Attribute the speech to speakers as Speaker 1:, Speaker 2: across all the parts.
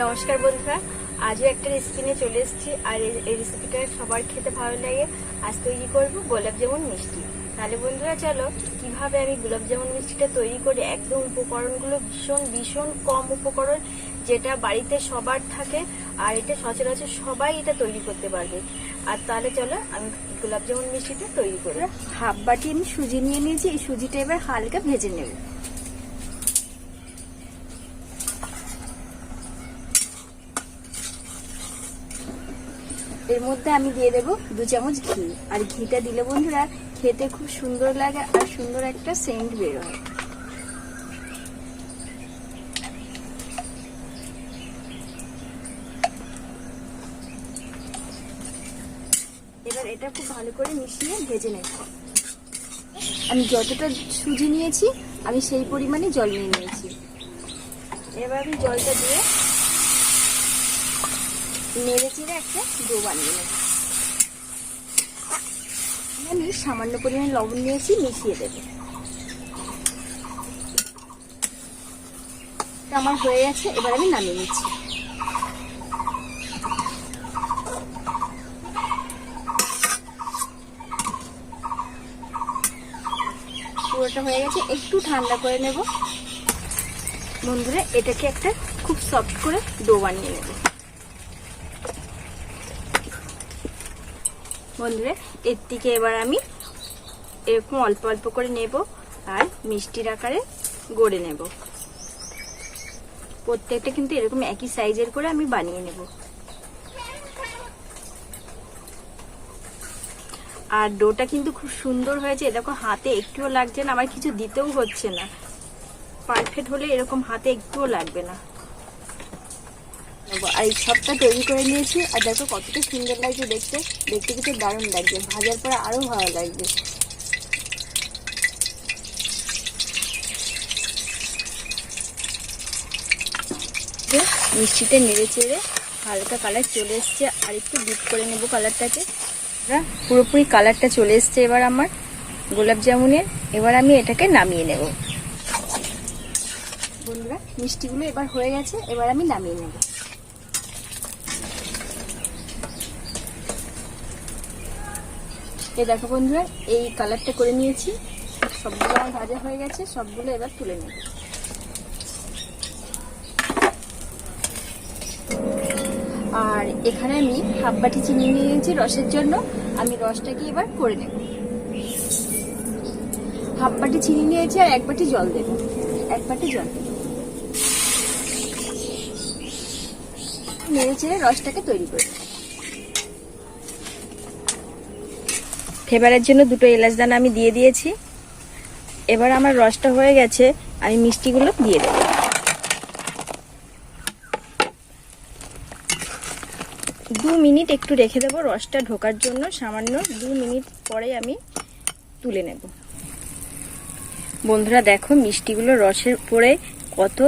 Speaker 1: নমস্কার বন্ধুরা, আজও একটা রেসিপি নিয়ে চলে এসেছি আর এই রেসিপিটা সবার খেতে ভালো লাগে। আজ তৈরি করব গোলাপ জামুন মিষ্টি। তাহলে বন্ধুরা, চলো কীভাবে আমি গোলাপ জামুন মিষ্টিটা তৈরি করি একদম উপকরণগুলো ভীষণ ভীষণ কম উপকরণ যেটা বাড়িতে সবার থাকে আর এটা সচরাচর সবাই এটা তৈরি করতে পারবে। আর তাহলে চলো আমি গোলাপ জামুন মিষ্টিটা তৈরি করি।
Speaker 2: হাফ বাটি আমি সুজি নিয়ে নিয়েছি, এই সুজিটা এবার হালকা ভেজে নেব। এর মধ্যে আমি দিয়ে দেব দু চামচ ঘি। আর ঘিটা দিলে বন্ধুরা খেতে খুব সুন্দর লাগে আর সুন্দর একটা সেন্ট বেরোয় এবার এটা খুব ভালো করে মিশিয়ে ভেজে নেব। আমি যতটা সুজি নিয়েছি, আমি সেই পরিমাণে জল নিয়ে নিয়েছি। এবার আমি জলটা দিয়ে নেড়ে চেড়ে একটা ডো বানিয়ে নেব। আমি সামান্য পরিমাণে লবণ নিয়েছি, মিশিয়ে দেবো। আমার হয়ে গেছে, এবার আমি নামিয়ে নিচ্ছি। পুরোটা হয়ে গেছে, একটু ঠান্ডা করে নেব। বন্ধুরা, এটাকে একটা খুব সফট করে ডো বানিয়ে নেব। বন্ধুরা, এর থেকে এবার আমি এরকম অল্প অল্প করে নেব আর মিষ্টির আকারে গড়ে নেব। প্রত্যেকটা কিন্তু এরকম একই সাইজের করে আমি বানিয়ে নেব। আর ডোটা কিন্তু খুব সুন্দর হয়েছে। দেখো, হাতে একটুও লাগছে না, আমার কিছু দিতেও হচ্ছে না। পারফেক্ট হলে এরকম হাতে একটুও লাগবে না। আর সবটা তৈরি করে নিয়েছি, আর দেখো কতটা সুন্দর লাগছে দেখতে। দেখতে কিন্তু দারুণ লাগছে, ভাজার পরে আরও ভালো লাগবে মিষ্টিতে নেড়ে চেড়ে হালকা কালার চলে এসছে, আর একটু ডিপ করে নেব কালারটাকে পুরোপুরি কালারটা চলে এসছে এবার আমার গোলাপ জামুনের। এবার আমি এটাকে নামিয়ে নেব। বন্ধুরা, মিষ্টিগুলো এবার হয়ে গেছে, এবার আমি নামিয়ে নেব। এই দেখো বন্ধুরা, এই কালারটা করে নিয়েছি। সবগুলো আমার ভাজা হয়ে গেছে, সবগুলো এবার তুলে নেব। আর এখানে আমি হাফ বাটি চিনি নিয়ে নিয়েছি রসের জন্য। আমি রসটাকে এবার করে নেব। হাফ বাটি চিনি নিয়েছি আর এক বাটি জল দেব। এক বাটি জল নেড়ে চেড়ে রসটাকে তৈরি করে।
Speaker 1: ফ্লেভারের জন্য দুটো এলাচ দানা আমি দিয়ে দিয়েছি। এবার আমার রসটা হয়ে গেছে, আমি মিষ্টিগুলো দিয়ে দেবো। দু মিনিট একটু রেখে দেবো রসটা ঢোকার জন্য, সামান্য দু মিনিট পরে আমি তুলে নেব। বন্ধুরা দেখো, মিষ্টিগুলো রসের পরে কত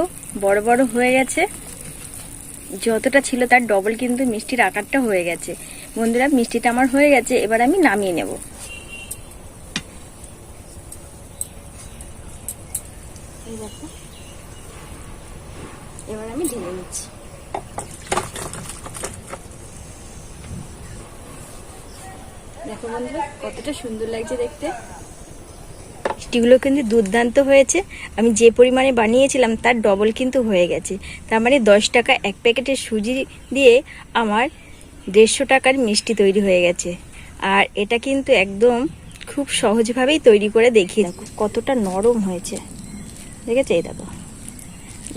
Speaker 1: বড় বড় হয়ে গেছে। যতটা ছিল তার ডবল কিন্তু মিষ্টির আকারটা হয়ে গেছে। বন্ধুরা, মিষ্টিটা আমার হয়ে গেছে, এবার আমি নামিয়ে নেব।
Speaker 2: এবার আমি ঢেলে নিচ্ছি। দেখো বন্ধুরা, কতটা সুন্দর লাগছে দেখতে।
Speaker 1: মিষ্টিগুলো কিন্তু দুর্দান্ত হয়েছে। আমি যে পরিমাণে বানিয়েছিলাম তার ডবল কিন্তু হয়ে গেছে। তার মানে দশ টাকা এক প্যাকেটের সুজি দিয়ে আমার দেড়শো টাকার মিষ্টি তৈরি হয়ে গেছে। আর এটা কিন্তু একদম খুব সহজভাবেই তৈরি করে দেখো, কতটা নরম হয়েছে। দেখেছে? এই দেখো।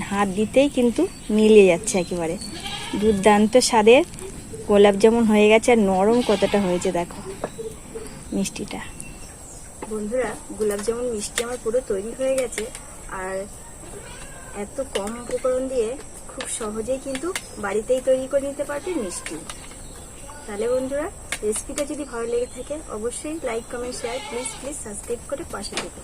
Speaker 1: হাত দিতেই কিন্তু মিলে যাচ্ছে একেবারে। দুর্দান্ত স্বাদের গোলাপ যেমন হয়ে গেছে আর নরম কতটা হয়েছে দেখো মিষ্টিটা।
Speaker 2: বন্ধুরা, গোলাপ জামুন, মিষ্টি আমার পুরো তৈরি হয়ে গেছে। আর এত কম উপকরণ দিয়ে খুব সহজেই কিন্তু বাড়িতেই তৈরি করে নিতে পারবে মিষ্টি। তাহলে বন্ধুরা, রেসিপিটা যদি ভালো লেগে থাকে, অবশ্যই like comment share please please subscribe করে পাশে থেকে।